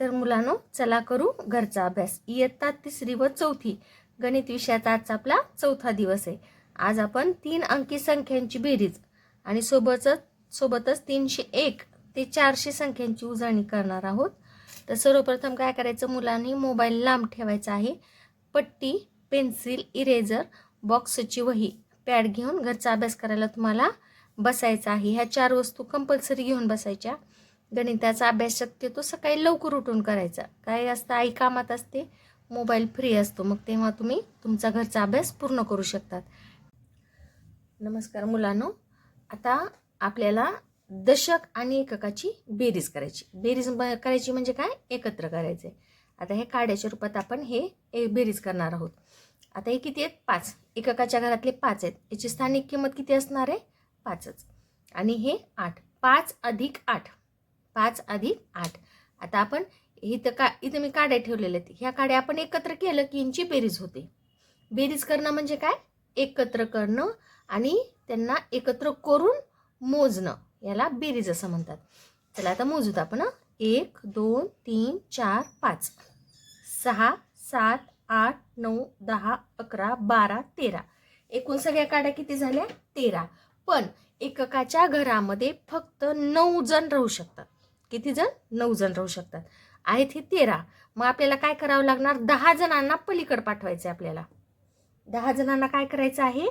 तर मुलांनो चला करू घरचा अभ्यास. इयत्ता तिसरी व चौथी. गणित विषयाचा आजचा आपला चौथा दिवस आहे. आज आपण तीन अंकी संख्यांची बेरीज आणि सोबतच सोबतच तीनशे एक ते चारशे संख्यांची उजळणी करणार आहोत. तर सर्वप्रथम काय करायचं? मुलांनी मोबाईल लांब ठेवायचा आहे. पट्टी पेन्सिल इरेजर बॉक्सची वही पॅड घेऊन घरचा अभ्यास करायला तुम्हाला बसायचा आहे. ह्या चार वस्तू कंपल्सरी घेऊन बसायच्या. गणिताचा अभ्यास शक्यतो सकाळी लवकर उठून करायचा. काय असतं आई कामात असते मोबाईल फ्री असतो मग तेव्हा तुम्ही तुमचा घरचा अभ्यास पूर्ण करू शकतात. नमस्कार मुलांनो आता आपल्याला दशक आणि एककाची बेरीज करायची. बेरीज ब- करायची म्हणजे काय? एकत्र करायचे. आता हे काड्याच्या रूपात आपण हे ए बेरीज करणार आहोत. आता हे किती आहेत? पाच. एककाच्या घरातले पाच आहेत. याची स्थानिक किंमत किती असणार आहे? पाचच. आणि हे आठ. पाच अधिक आठ. पाच अधिक आठ. आता आपण इथं का इथं मी काड्या ठेवलेल्या आहेत. ह्या काड्या आपण एकत्र केलं की यांची बेरीज होते. बेरीज करणं म्हणजे काय? एकत्र करणं आणि त्यांना एकत्र करून मोजणं. याला बेरीज असं म्हणतात. चला आता मोजूत आपण एक दोन तीन चार पाच. सहा सात आठ नऊ दहा अकरा बारा तेरा. एकूण सगळ्या काड्या किती झाल्या? तेरा. पण एककाच्या घरामध्ये फक्त नऊ जण राहू शकतात. किती जण? नऊ जण राहू शकतात. आहेत हे तेरा. मग आपल्याला काय करावं लागणार? दहा जणांना पलीकड पाठवायचे आपल्याला. दहा जणांना काय करायचं आहे?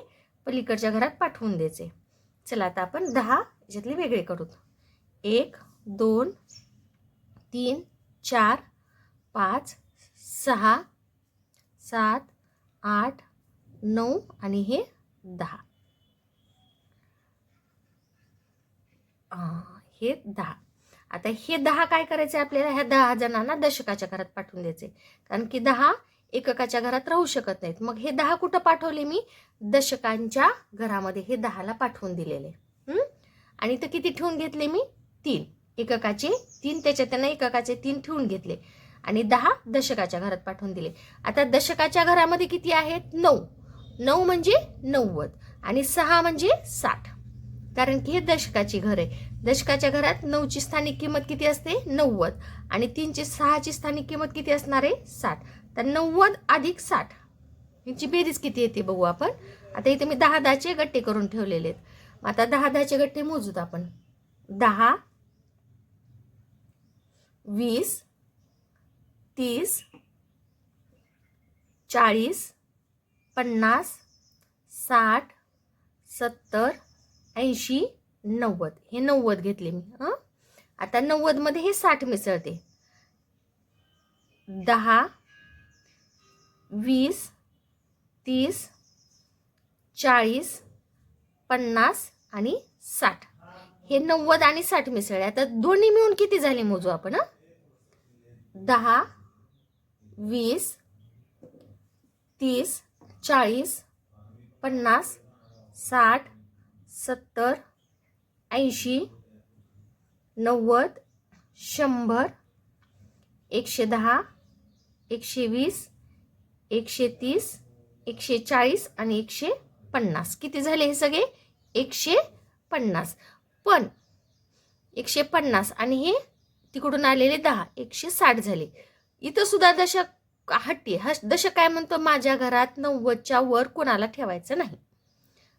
पलीकडच्या घरात पाठवून द्यायचे. चला आता आपण दहा याच्यातले वेगळे करू एक दोन तीन चार पाच सहा सात आठ नऊ आणि हे दहा. हे दहा. आता हे दहा काय करायचे आपल्याला? ह्या दहा जणांना दशकाच्या घरात पाठवून द्यायचे. कारण की दहा एककाच्या घरात राहू शकत नाहीत. मग हे दहा कुठं पाठवले मी? दशकांच्या घरामध्ये हे दहाला पाठवून दिलेले. आणि तर किती ठेवून घेतले मी? तीन. एककाचे तीन त्याच्या त्यांना एककाचे तीन ठेवून घेतले. आणि दहा दशकाच्या घरात पाठवून दिले. आता दशकाच्या घरामध्ये किती आहेत? नऊ. नऊ म्हणजे नव्वद. आणि सहा म्हणजे साठ. कारण की हे दशकाची घर आहे. दशकाच्या घरात नऊची स्थानिक किंमत किती असते? नव्वद. आणि तीनची सहाची स्थानिक किंमत किती असणार आहे? साठ. तर नव्वद अधिक साठ. यांची बेरीज किती येते बघू आपण. आता इथे मी दहा दहाचे गट्टे करून ठेवलेले आहेत. मग आता दहा दहाचे गट्टे मोजूत आपण. दहा वीस तीस चाळीस पन्नास साठ सत्तर ऐंशी नव्वद. हे नव्वद घेतले मी हां? आता नव्वदमध्ये हे साठ मिसळते. दहा वीस तीस चाळीस पन्नास आणि साठ. हे नव्वद आणि साठ मिसळले. आता दोन्ही मिळून किती झाले मोजू आपण दहा वीस तीस चाळीस पन्नास साठ सत्तर ऐंशी नव्वद शंभर एकशे दहा एकशे वीस एकशे तीस एकशे चाळीस आणि एकशे पन्नास. किती झाले हे सगळे? एकशे पन्नास. पण एकशे पन्नास आणि हे तिकडून आलेले दहा एकशे साठ झाले. इथं सुद्धा दशक हट्टी ह दशक काय म्हणतो? माझ्या घरात नव्वदच्या वर कोणाला ठेवायचं नाही.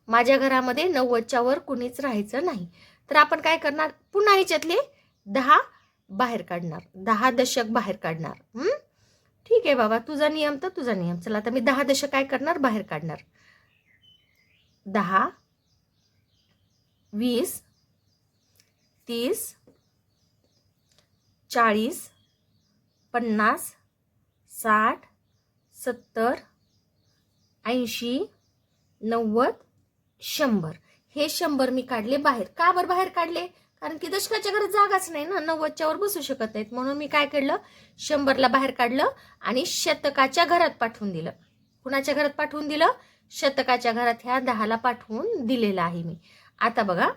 माझ्या घरामध्ये नव्वदच्या वर कुणीच राहायचं नाही. तर आपण काय करणार? पुन्हा ह्याच्यातले दहा बाहेर काढणार. दहा दशक बाहेर काढणार. ठीक आहे बाबा. तुझा नियम तर तुझा नियम. चला आता मी दहा दशक काय करणार? बाहेर काढणार. दहा वीस तीस चाळीस पन्नास साठ सत्तर ऐंशी नव्वद शंभर. हे शंभर मी काढले बाहेर. का बरं बाहेर काढले? कारण की दशकाच्या घरात जागाच नाही ना. नव्वदच्या वर बसू शकत नाहीत. म्हणून मी काय केलं? शंभरला बाहेर काढलं आणि शतकाच्या घरात पाठवून दिलं. कुणाच्या घरात पाठवून दिलं? शतकाच्या घरात ह्या दहाला पाठवून दिलेलं आहे मी. आता बघा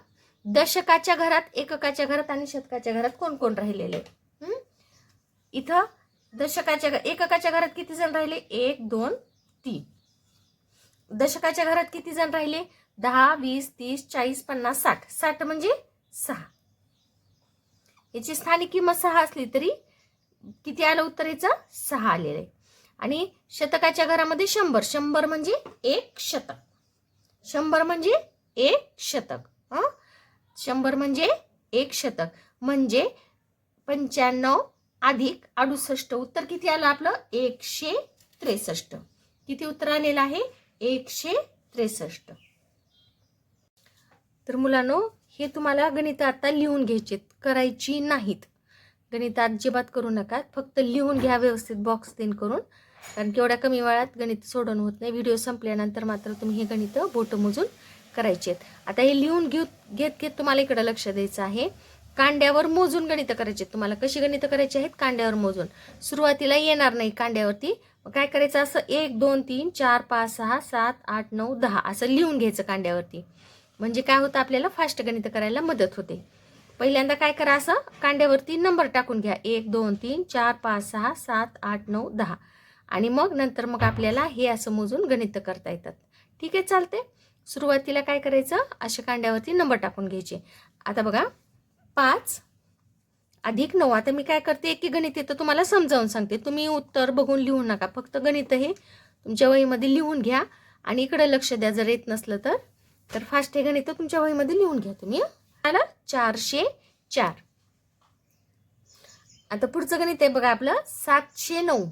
दशकाच्या घरात एककाच्या घरात आणि शतकाच्या घरात कोण कोण राहिलेले? इथं दशकाच्या एककाच्या घरात किती जण राहिले? एक दोन तीन. दशकाच्या घरात किती जण राहिले? दहा वीस तीस चाळीस पन्नास साठ. साठ म्हणजे सहा. याची स्थानिक किंमत सहा असली तरी किती आलं उत्तरेचं सहा आलेलं आहे. आणि शतकाच्या घरामध्ये शंभर. शंभर म्हणजे एक शतक. शंभर म्हणजे एक शतक. हं? शंभर म्हणजे एक शतक. म्हणजे पंच्याण्णव अधिक अडुसष्ट. उत्तर किती आलं आपलं? एकशे त्रेसष्ट. किती उत्तर आलेलं आहे? एकशे त्रेसष्ट. तर मुलांनो हे तुम्हाला गणित आता लिहून घ्यायचे करायची नाहीत. गणित अजिबात करू नका फक्त लिहून घ्या व्यवस्थित बॉक्स देन करून. कारण की एवढ्या कमी वेळात गणित सोडवून होत नाही. व्हिडिओ संपल्यानंतर मात्र तुम्ही हे गणित बोटं मोजून करायचे आहेत आता हे लिहून घेऊ घेत घेत तुम्हाला इकडं लक्ष द्यायचं आहे. कांड्यावर मोजून गणितं करायचे आहेत तुम्हाला कशी गणितं करायची आहेत? कांड्यावर मोजून. सुरुवातीला येणार नाही कांड्यावरती. मग काय करायचं? असं एक दोन तीन चार पाच सहा सात आठ नऊ दहा असं लिहून घ्यायचं कांड्यावरती. म्हणजे काय होतं आपल्याला फास्ट गणित करायला मदत होते. पहिल्यांदा काय करा असं कांड्यावरती नंबर टाकून घ्या. एक दोन तीन चार पाच सहा सात आठ नऊ दहा. आणि मग नंतर मग आपल्याला हे असं मोजून गणित करता येतात. ठीक आहे चालते. सुरुवातीला काय करायचं अशा कांड्यावरती नंबर टाकून घ्यायचे. आता बघा पाच अधिक नऊ. आता मी काय करते एक गणित येतं तुम्हाला समजावून सांगते. तुम्ही उत्तर बघून लिहू नका. फक्त गणित हे तुमच्या वहीमध्ये लिहून घ्या. आणि इकडं लक्ष द्या जर येत नसलं तर. तर फास्ट हे गणित तुमच्या वहीमध्ये लिहून घ्या तुम्ही आला? चारशे चार. आता पुढचं गणित आहे बघा आपलं सातशे नऊ.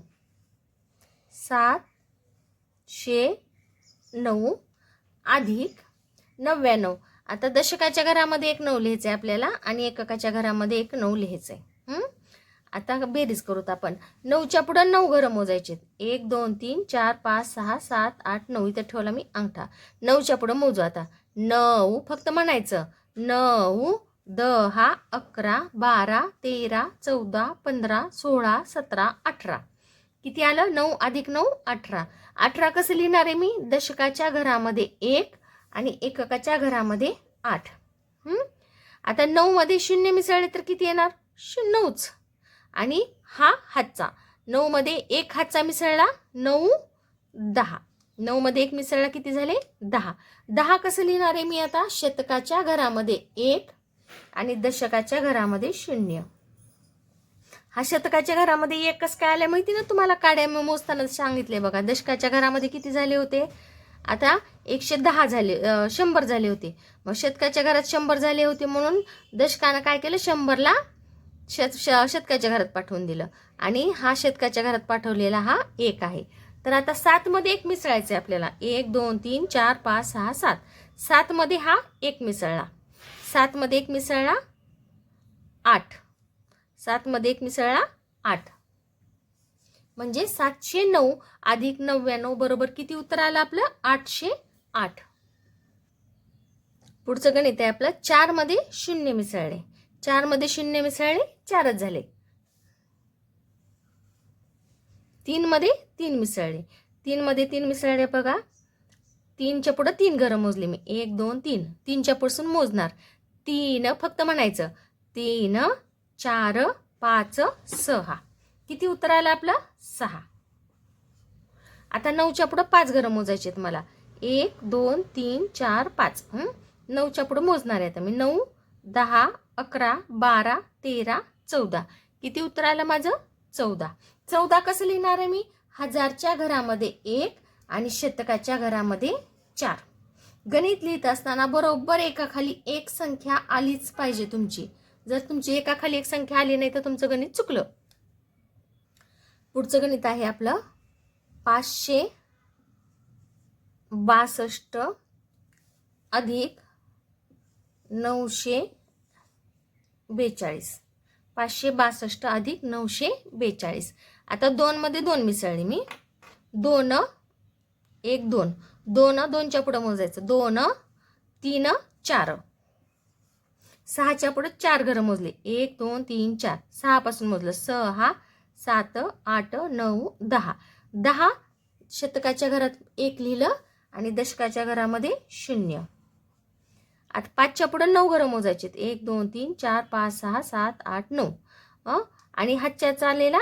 सातशे नऊ अधिक नव्याण्णव. आता दशकाच्या घरामध्ये एक नऊ लिहायचं आहे आपल्याला आणि एककाच्या घरामध्ये एक नऊ लिहायचं आहे आता बेरीज करूत आपण. नऊच्या पुढं नऊ घरं मोजायचे एक दोन तीन चार पाच सहा सात आठ नऊ. इथं ठेवला मी अंगठा. नऊच्या पुढं मोजू आता. नऊ फक्त म्हणायचं. नऊ दहा अकरा बारा तेरा चौदा पंधरा सोळा सतरा अठरा. किती आलं? नऊ अधिक नऊ अठरा. अठरा कसं लिहिणार आहे मी? दशकाच्या घरामध्ये एक आणि एककाच्या घरामध्ये आठ. आता नऊमध्ये शून्य मिसळले तर किती येणार? शून्यच नऊच. आणि हा हातचा. नऊमध्ये एक हातचा मिसळला नऊ दहा. नऊमध्ये एक मिसळला किती झाले? दहा. दहा कसं लिहिणार आहे मी आता? शतकाच्या घरामध्ये एक आणि दशकाच्या घरामध्ये शून्य. हा शतकाच्या घरामध्ये एक कसं काय आलं माहिती ना तुम्हाला? काड्या मोजताना सांगितले बघा. दशकाच्या घरामध्ये किती झाले होते? आता एकशे दहा झाले शंभर झाले होते. मग शतकाच्या घरात शंभर झाले होते म्हणून दशकानं काय केलं? शंभरला शत श- शतकाच्या घरात पाठवून दिलं. आणि हा शतकाच्या घरात पाठवलेला हा एक आहे. तर आता सातमध्ये एक मिसळायचं आहे आपल्याला. एक दोन तीन चार पाच सहा सात. सातमध्ये हा एक मिसळला. सातमध्ये एक मिसळला आठ. सातमध्ये एक मिसळला आठ. म्हणजे सातशे नऊ अधिक नव्याण्णव बरोबर किती उत्तर आलं आपलं? आठशे आठ. पुढचं गणित आहे आपलं. चारमध्ये शून्य मिसळले. चारमध्ये शून्य मिसळले चारच झाले. तीनमध्ये तीन मिसळले. तीनमध्ये तीन मिसळले बघा. तीनच्या पुढं तीन घरं मोजले मी. एक दोन तीन. तीनच्या पुढसून मोजणार. तीन फक्त म्हणायचं. तीन चार पाच सहा. किती उत्तर आलं आपलं? सहा. आता नऊच्या पुढं पाच घरं मोजायचे आहेत मला. एक दोन तीन चार पाच. नऊच्या पुढं मोजणार आहे आता मी. नऊ दहा अकरा बारा तेरा चौदा. किती उत्तर आलं माझं? चौदा. चौदा कसं लिहिणार आहे मी? हजारच्या घरामध्ये एक आणि शतकाच्या घरामध्ये चार. गणित लिहित असताना बरोबर एकाखाली एक संख्या आलीच पाहिजे तुमची. जर तुमची एकाखाली एक संख्या आली नाही तर तुमचं गणित चुकलं. पुढचं गणित आहे आपलं पाचशे बासष्ट अधिक नऊशे बेचाळीस. पाचशे बासष्ट अधिक नऊशे बेचाळीस. आता दोनमध्ये दोन मिसळली मी. दोन एक दोन. दोन दोनच्या पुढं मोजायचं. दोन तीन चार. सहाच्या पुढं चार घरं मोजले. एक दोन तीन चार. सहापासून मोजलं. सहा सात आठ नऊ दहा. दहा शतकाच्या घरात एक लिहिलं आणि दशकाच्या घरामध्ये शून्य. आता पाचच्या पुढं नऊ घरं मोजायचे एक दोन तीन चार पाच सहा सात आठ नऊ. आणि हातच्या चाललेला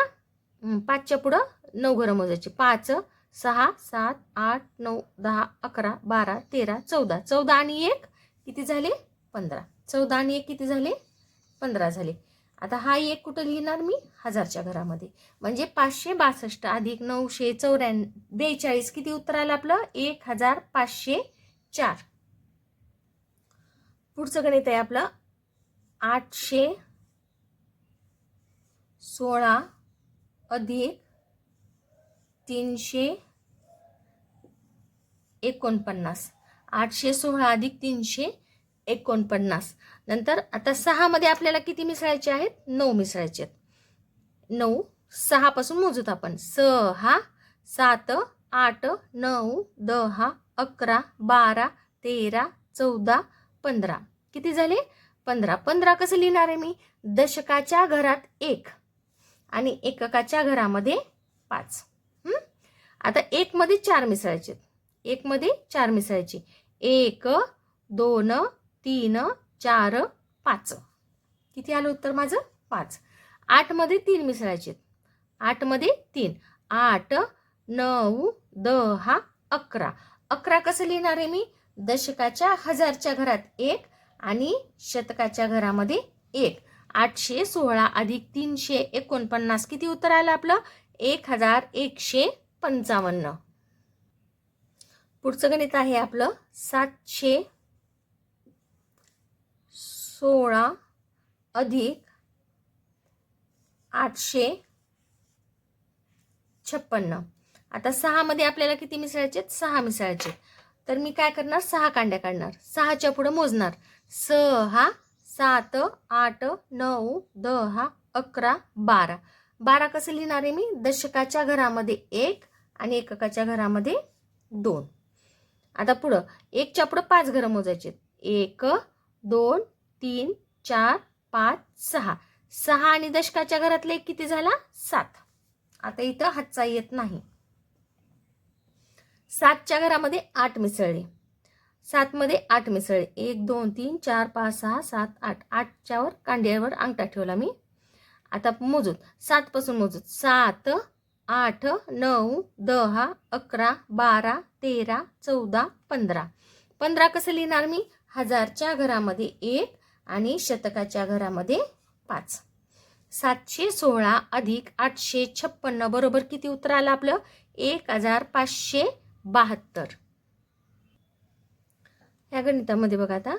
पाचच्या पुढं नऊ घरं मोजायचे पाच सहा सात आठ नऊ दहा अकरा बारा तेरा चौदा. चौदा आणि एक किती झाले? पंधरा. चौदा आणि एक किती झाले? पंधरा झाले. आता हा एक कुठं लिहिणार मी? हजारच्या घरामध्ये. म्हणजे पाचशे बासष्ट अधिक नऊशे चौऱ्याण्णव बेचाळीस किती उत्तर आलं आपलं? एक हजार पाचशे चार. पुढचं गणित आहे आपलं. आठशे सोळा अधिक तीनशे एकोणपन्नास. आठशे सोळा अधिक तीनशे एकोणपन्नास. नंतर आता सहामध्ये आपल्याला किती मिसळायचे आहेत? नऊ मिसळायचे आहेत. नऊ सहापासून मोजूत आपण. सहा सात आठ नऊ दहा अकरा बारा तेरा चौदा पंधरा. किती झाले? पंधरा. पंधरा कसं लिहिणार आहे मी? दशकाच्या घरात एक आणि एककाच्या घरामध्ये पाच. आता एकमध्ये चार मिसळायचे. एकमध्ये चार मिसळायचे. एक दोन तीन चार पाच. किती आलं उत्तर माझं? पाच. आठमध्ये तीन मिसळायचे. आठमध्ये तीन. आठ नऊ दहा अकरा. अकरा कसं लिहिणार आहे मी? दशकाच्या हजारच्या घरात एक आणि शतकाच्या घरामध्ये एक. आठशे सोळा अधिक तीनशे एकोणपन्नास किती उत्तर आलं आपलं? एक हजार एकशे पंचावन्न. पुढचं गणित आहे आपलं. सातशे सोळा अधिक आठशे छप्पन्न. आता सहामध्ये आपल्याला किती मिसळायचे? सहा मिसळायचे. तर मी काय करणार? सहा कांड्या काढणार. सहाच्या पुढं मोजणार. सहा सात आठ नऊ दहा अकरा बारा. बारा कसं लिहिणार आहे मी? दशकाच्या घरामध्ये एक आणि एककाच्या घरामध्ये दोन. आता पुढं. एकच्या पुढं पाच घरं मोजायचे एक दोन तीन चार पाच सहा. सहा आणि दशकाच्या घरातले एक किती झाला? सात. आता इथं हातचा येत नाही. सातच्या घरामध्ये आठ मिसळले. सातमध्ये आठ मिसळले. एक दोन तीन चार पाच सहा सात आठ. आठच्यावर कांड्यावर अंगठा ठेवला मी. आता मोजूत सातपासून मोजूत सात आठ नऊ दहा अकरा बारा तेरा चौदा पंधरा. पंधरा कसं लिहिणार मी? हजारच्या घरामध्ये एक आणि शतकाच्या घरामध्ये पाच. सातशे सोळा अधिक आठशे छप्पन्न बरोबर किती उत्तर आलं आपलं? एक हजार पाचशे बहात्तर. या गणितामध्ये बघा आता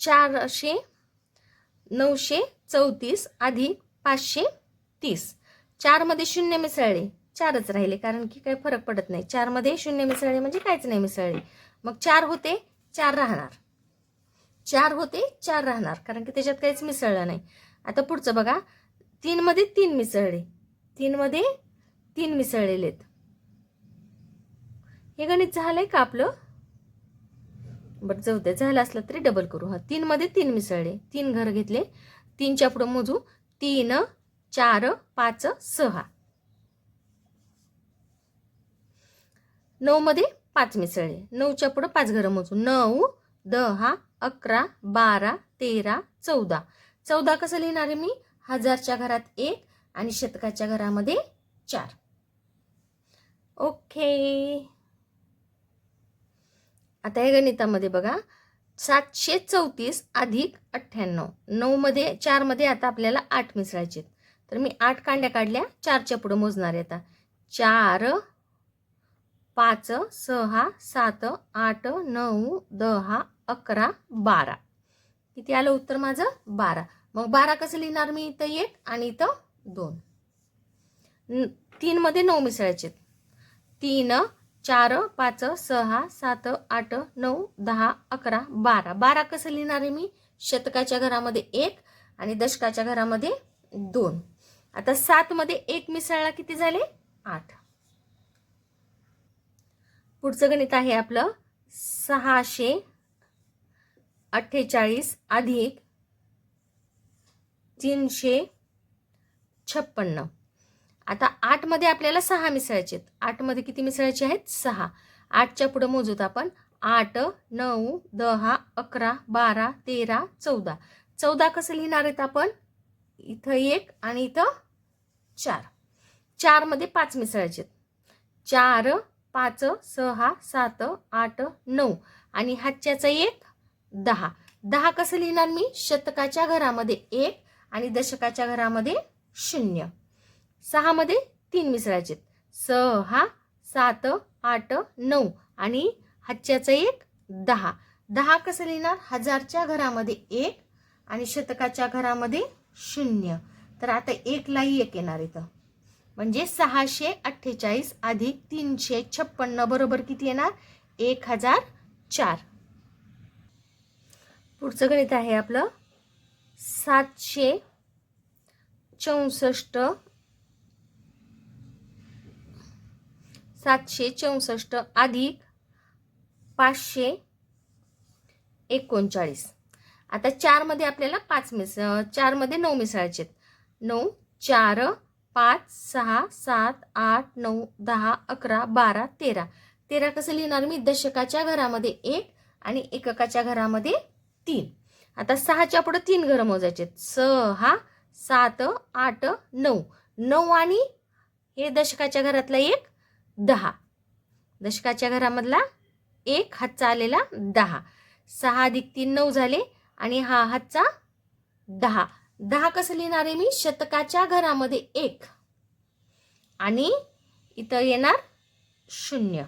चारशे नऊशे चौतीस अधिक पाचशे तीस. चारमध्ये शून्य मिसळले चारच राहिले कारण की काही फरक पडत नाही. चारमध्ये शून्य मिसळले म्हणजे काहीच नाही मिसळले. मग चार होते चार राहणार. चार होते चार राहणार कारण की त्याच्यात काहीच मिसळलं नाही. आता पुढचं बघा तीनमध्ये तीन मिसळले. तीनमध्ये तीन मिसळलेले आहेत हे गणित झालं आहे का आपलं? बरं जाऊ द्या झालं असलं तरी डबल करू. हा तीनमध्ये तीन मिसळले. तीन घर घेतले. तीनच्या पुढं मोजू. तीन चार पाच सहा. नऊमध्ये पाच मिसळले. नऊच्या पुढं पाच घरं मोजू. नऊ दहा अकरा बारा तेरा चौदा. चौदा कसं लिहिणार आहे मी? हजारच्या घरात एक आणि शतकाच्या घरामध्ये चार. ओके. आता हे गणितामध्ये बघा. सातशे चौतीस अधिक अठ्ठ्याण्णव. नऊमध्ये चारमध्ये आता आपल्याला आठ मिसळायचे तर मी आठ कांड्या काढल्या चारच्या पुढं मोजणार आहे आता. चार पाच सहा सात आठ नऊ दहा अकरा बारा. किती आलं उत्तर माझं? बारा. मग बारा कसं लिहिणार मी इथं एक आणि इथं दोन? तीनमध्ये नऊ मिसळायचे तीन चार पाच सहा सात आठ नऊ दहा अकरा बारा. बारा कसं लिहिणार आहे मी? शतकाच्या घरामध्ये एक आणि दशकाच्या घरामध्ये दोन. आता सातमध्ये एक मिसळला किती झाले? आठ. पुढचं गणित आहे आपलं सहाशे अठ्ठेचाळीस अधिक तीनशे छप्पन्न. आता आठमध्ये आपल्याला सहा मिसळायचे आहेत. आठमध्ये किती मिसळायचे आहेत? सहा. आठच्या पुढं मोजूत आपण आठ नऊ दहा अकरा बारा तेरा चौदा. चौदा कसं लिहिणार आहेत आपण? इथं एक आणि इथं चार. चारमध्ये पाच मिसळायचे आहेत. चार पाच सहा सात आठ नऊ आणि हातच्याचं एक दहा. दहा कसं लिहिणार मी? शतकाच्या घरामध्ये एक आणि दशकाच्या घरामध्ये शून्य. सहामध्ये तीन मिसळायचे सहा सात आठ नऊ आणि हातच्याचं एक दहा. दहा कसं लिहिणार? हजारच्या घरामध्ये एक आणि शतकाच्या घरामध्ये शून्य. तर आता एकलाही एक येणार इथं. म्हणजे सहाशे अठ्ठेचाळीस अधिक तीनशे छप्पन्न बरोबर किती येणार? एक हजार चार. पुढचं गणित आहे आपलं. सातशे चौसष्ट सातशे चौसष्ट अधिक पाचशे एकोणचाळीस. आता चारमध्ये आपल्याला पाच मिस चारमध्ये नऊ मिसळायचे नऊ चार पाच सहा सात आठ नऊ दहा अकरा बारा तेरा. तेरा कसं लिहिणार मी? दशकाच्या घरामध्ये एक आणि एककाच्या घरामध्ये तीन. आता सहाच्या पुढं तीन घरं मोजायचे सहा सात आठ नऊ. नऊ आणि हे दशकाच्या घरातला एक दहा. दशकाच्या घरामधला एक हातचा आलेला दहा. सहा अधिक तीन नऊ झाले आणि हा हातचा दहा. दहा कसं लिहिणार आहे मी? शतकाच्या घरामध्ये एक. आणि इथं येणार शून्य.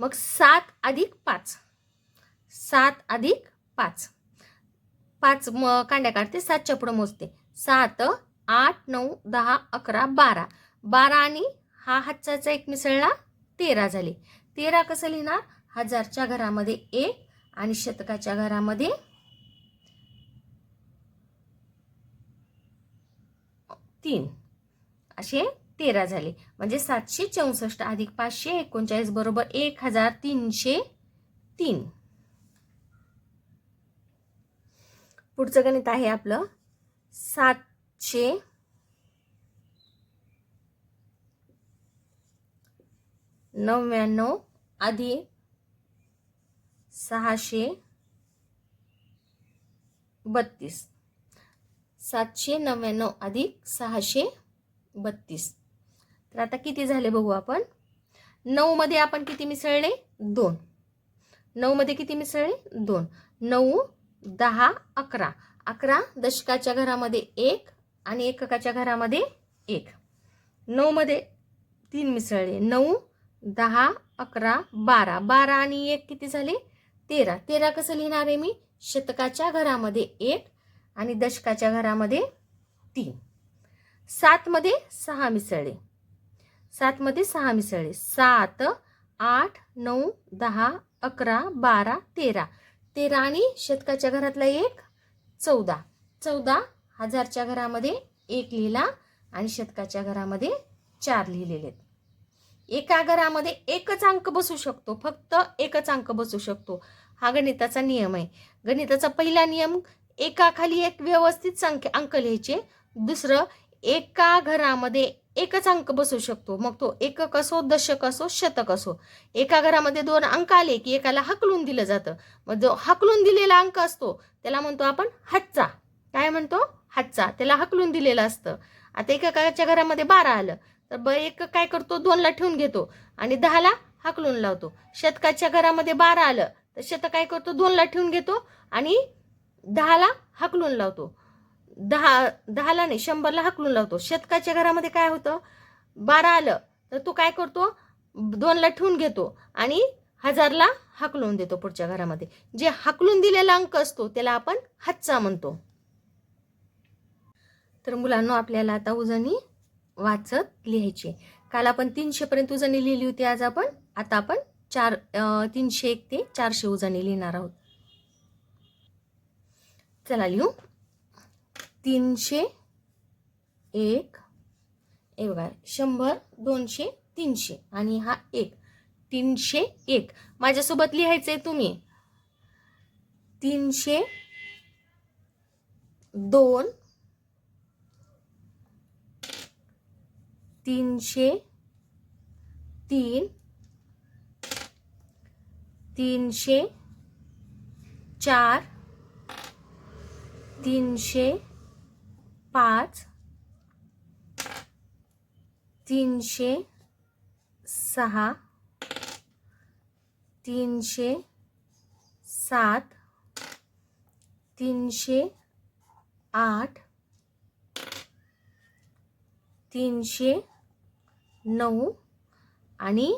मग सात अधिक पाच. सात अधिक पाच. पाच म कांड्या काढते सातच्या पुढं मोजते. सात आठ नऊ दहा अकरा बारा. बारा आणि हा हातचा एक मिसळला तेरा झाले. तेरा कसं लिहिणार? हजारच्या घरामध्ये एक आणि शतकाच्या घरामध्ये तीन. असे तेरा झाले. म्हणजे सातशे चौसष्ट अधिक पाचशे एकोणचाळीस बरोबर एक हजार तीनशे तीन. पुढचं गणित आहे आपलं. सातशे नव्याण्णव अधिक सहाशे बत्तीस. सातशे नव्याण्णव अधिक सहाशे बत्तीस. तर आता किती झाले बघू आपण? नऊमध्ये आपण किती मिसळले? दोन. नऊमध्ये किती मिसळले? दोन. नऊ दहा अकरा. अकरा दशकाच्या घरामध्ये एक आणि एककाच्या घरामध्ये एक. नऊमध्ये तीन मिसळले. नऊ दहा अकरा बारा. बारा आणि एक किती झाले? तेरा. तेरा कसं लिहिणार आहे मी? शतकाच्या घरामध्ये एक आणि दशकाच्या घरामध्ये तीन. सातमध्ये सहा मिसळले. सातमध्ये सहा मिसळले. सात आठ नऊ दहा अकरा बारा तेरा. तेरा आणि शतकाच्या घरातला एक चौदा. चौदा हजारच्या घरामध्ये एक लिहिला आणि शतकाच्या घरामध्ये चार लिहिलेले आहेत. एका घरामध्ये एकच अंक बसू शकतो. फक्त एकच अंक बसू शकतो. हा गणिताचा नियम आहे. गणिताचा पहिला नियम एकाखाली एक व्यवस्थित संख्या अंक लिहायचे. दुसरं एका घरामध्ये एकच अंक बसू शकतो. मग तो एकक असो दशक असो शतक असो. एका घरामध्ये दोन अंक आले की एकाला हकलून दिलं जातं. मग जो हकलून दिलेला अंक असतो त्याला म्हणतो आपण हातचा काय म्हणतो? हातचा त्याला हकलून दिलेलं असतं. आता एकाच्या घरामध्ये बारा आलं. तर ब एक काय करतो? दोनला ठेवून घेतो आणि दहाला हकलून लावतो. शतकाच्या घरामध्ये बारा आलं तर शतक काय करतो? दोनला ठेवून घेतो आणि दहाला हकलून लावतो. दहा दहाला नाही शंभरला हकलून लावतो. शतकाच्या घरामध्ये काय होतं? बारा आलं तर तो काय करतो? दोनला ठेवून घेतो आणि हजारला हकलून देतो पुढच्या घरामध्ये. जे हकलून दिलेला अंक असतो त्याला आपण हातचा म्हणतो. तर मुलांना आपल्याला आता उजनी वाचत लिहायची काल आपण तीनशेपर्यंत उजनी लिहिली होती आज आपण आता आपण चार तीनशे एक ते चारशे उजनी लिहिणार आहोत. चला लिहू. तीनशे एक. हे बघा शंभर दोनशे तीनशे आणि हा एक. तीनशे एक. माझ्यासोबत लिहायचं आहे तुम्ही. तीनशे दोन. तीनशे तीन. तीनशे चार. तीनशे पाच तीनशे सहा तीनशे सात तीनशे आठ तीनशे नऊ आणि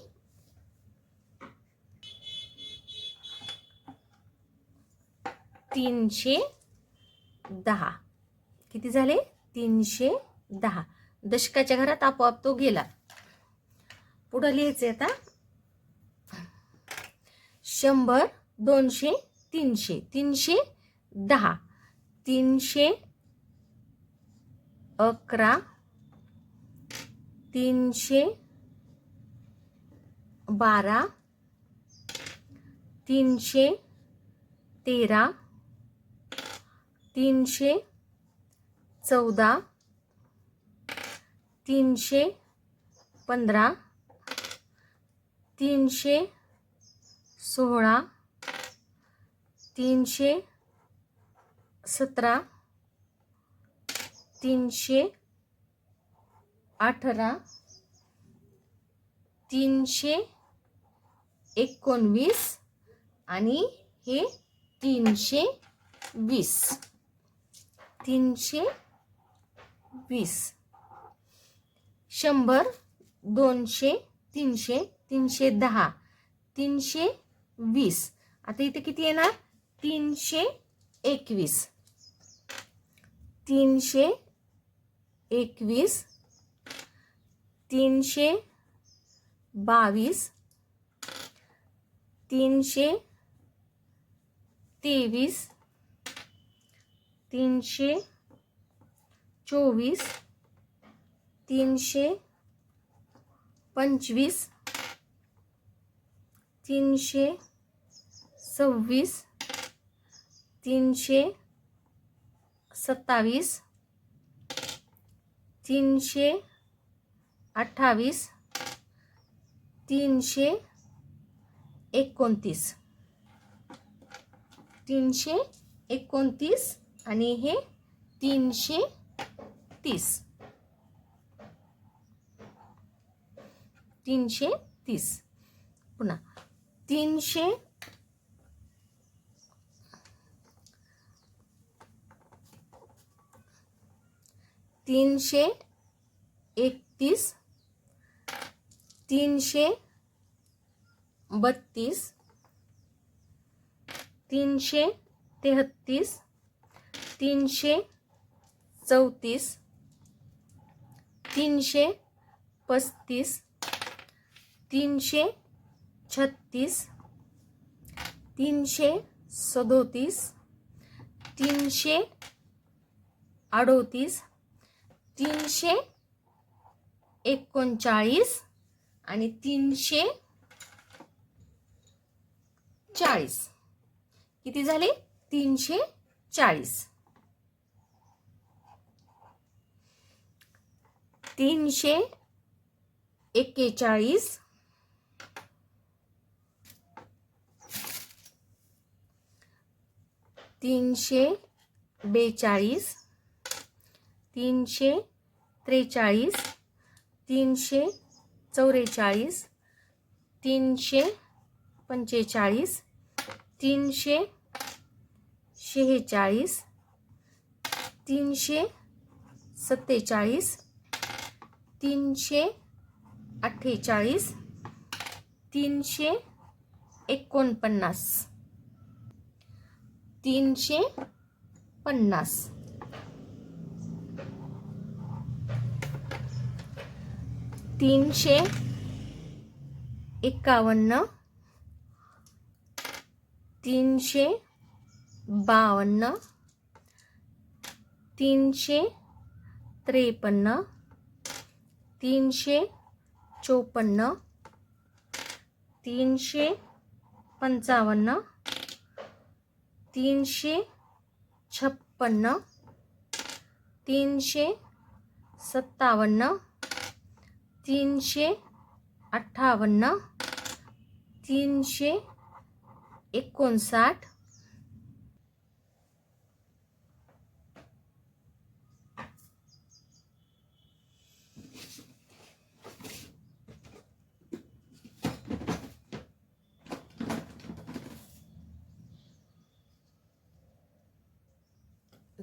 तीनशे दहा. किती झाले? तीनशे दहा. दशकाच्या घरात आपोआप तो गेला. पुढं लिहायचं आता. शंभर दोनशे तीनशे. तीनशे दहा. तीनशे अकरा. तीनशे बारा. तीनशे तेरा. तीनशे चौदा तीनशे पंधरा तीनशे सोळा तीनशे सतरा तीनशे अठरा तीनशे एकोणवीस आणि हे तीनशे वीस. तीनशे वीस. शंभर, दोनशे, तीनशे तीनशे दहा, तीनशे वीस. आता इथे किती येणार? तीनशे एकवीस. तीनशे एकवीस. तीनशे बावीस. तीनशे तेवीस. तीनशे चोवीस तीनशे पंचवीस तीनशे सव्वीस तीनशे सत्तावीस तीनशे अठ्ठावीस तीनशे एकोणतीस. तीनशे एकोणतीस आणि हे तीनशे तीस. तीनशे तीस. पुन्हा तीनशे तीनशे एकतीस तीनशे बत्तीस तीनशे तेहत्तीस तीनशे चौतीस तीनशे पस्तीस तीनशे छत्तीस तीनशे सदोतीस तीनशे अडोतीस तीनशे एकोणचाळीस आणि तीनशे चाळीस. किती झाले? तीनशे चाळीस. तीनशे एक्केचाळीस. तीनशे बेचाळीस. तीनशे त्रेचाळीस. तीनशे चौवेचाळीस तीनशे पंचेचाळीस. तीनशे शेहेचाळीस. तीनशे सत्तेचाळीस. तीनशे अठ्ठेचाळीस तीनशे एकोणपन्नास. तीनशे पन्नास. तीनशे एकावन्न तीनशे बावन्न तीनशे त्रेपन्न तीनशे चोपन्न तीनशे पंचावन्न तीनशे छप्पन्न तीनशे सत्तावन्न तीनशे अठ्ठावन्न तीनशे एकोणसाठ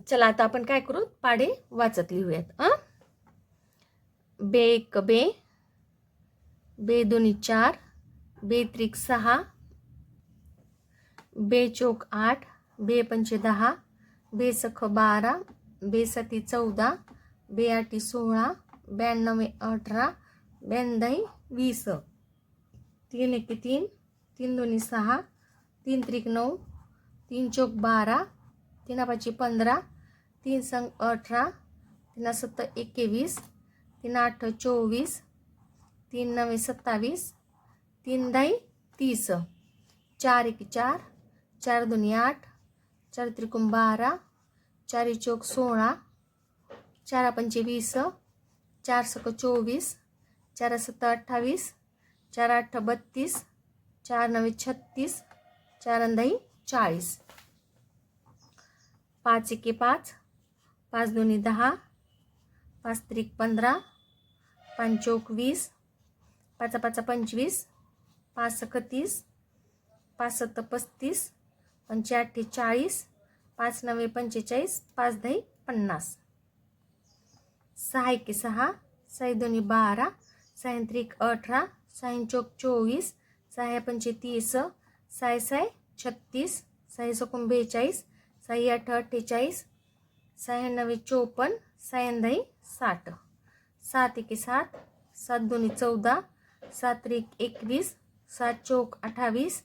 चला आता आपण काय करू? पाडे वाचत लिहूयात अ बे एक बे. बे दोन्ही चार. बे त्रिक सहा. बे चोक आठ. बे पंचे दहा. बे सख बारा. बे सती चौदा. बे आठी सोळा. ब्याण्णवे अठरा. ब्याण्णव वीस. तीन एके तीन. तीन दोन्ही सहा. तीन त्रिक नऊ. तीन चौक बारा. तीन पाची पंधरा. तीन संग अठरा तीन सत्त एकवीस तीन आठ चोवीस तीन नवे सत्तावीस तीन दाई तीस. चार एक चार चार दोन्ही आठ चार त्रिकोण बारा चारी चौक सोळा चार पंचे वीस चार सक चोवीस चार सत्त अठ्ठावीस चार आठ बत्तीस चार नवे छत्तीस चार अंदाई चाळीस. पाच एके पाच पाच दोन्ही दहा पाच त्रिक पंधरा पाचोक वीस पाचा पाचा पंचवीस पाच सक तीस पाच सत्त पस्तीस पंचे चाळीस पाच नवे पंचेचाळीस पाच दही पन्नास. सहा एके सहा साई दोन्ही बारा सायन त्रिक अठरा सहा चौक चोवीस सहा पंचे तीस साय साय छत्तीस साई सकून बेचाळीस साई आठ अठ्ठेचाळीस साय नवे चोपन्न सायन साठ. सात एके सात सात दोन्ही चौदा सात त्रिक एकवीस सात चौक अठ्ठावीस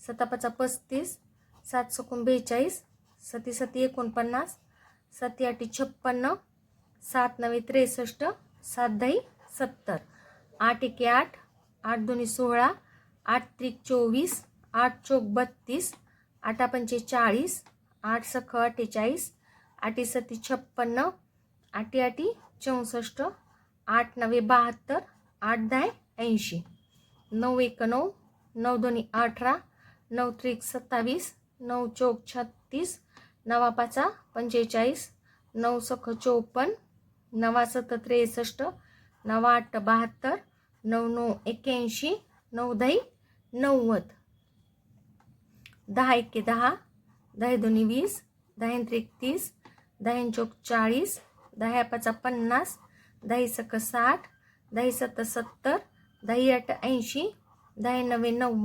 सतापाचा पस्तीस सात सकून बेचाळीस सती सती एकोणपन्नास सती आठी छप्पन्न सात नवे त्रेसष्ट सात दही सत्तर. आठ एके आठ आठ दोन्ही सोळा आठ त्रिक चोवीस आठ चौक बत्तीस आठा पंचे चाळीस आठ सख अठ्ठेचाळीस आठी सती छप्पन्न आठी आठी चौसष्ट आठ नवे बहात्तर आठ दहा ऐंशी. नऊ एक नऊ नऊ दोन्ही अठरा नऊ त्रिक सत्तावीस नऊ चौक छत्तीस नवा पाचा पंचेचाळीस नऊ सख चोपन्न नवा सत त्रेसष्ट नवा आठ बहात्तर नऊ नऊ एक्याऐंशी नऊ दही नव्वद. दहा एके दहा दहा दोन्ही वीस दहा त्रिक तीस दहा चौक चाळीस दहा पाचा पन्नास दही सक साठ दही सत्तर सत्तर दही आठ ऐंशी दहा नव्वे नव्वद.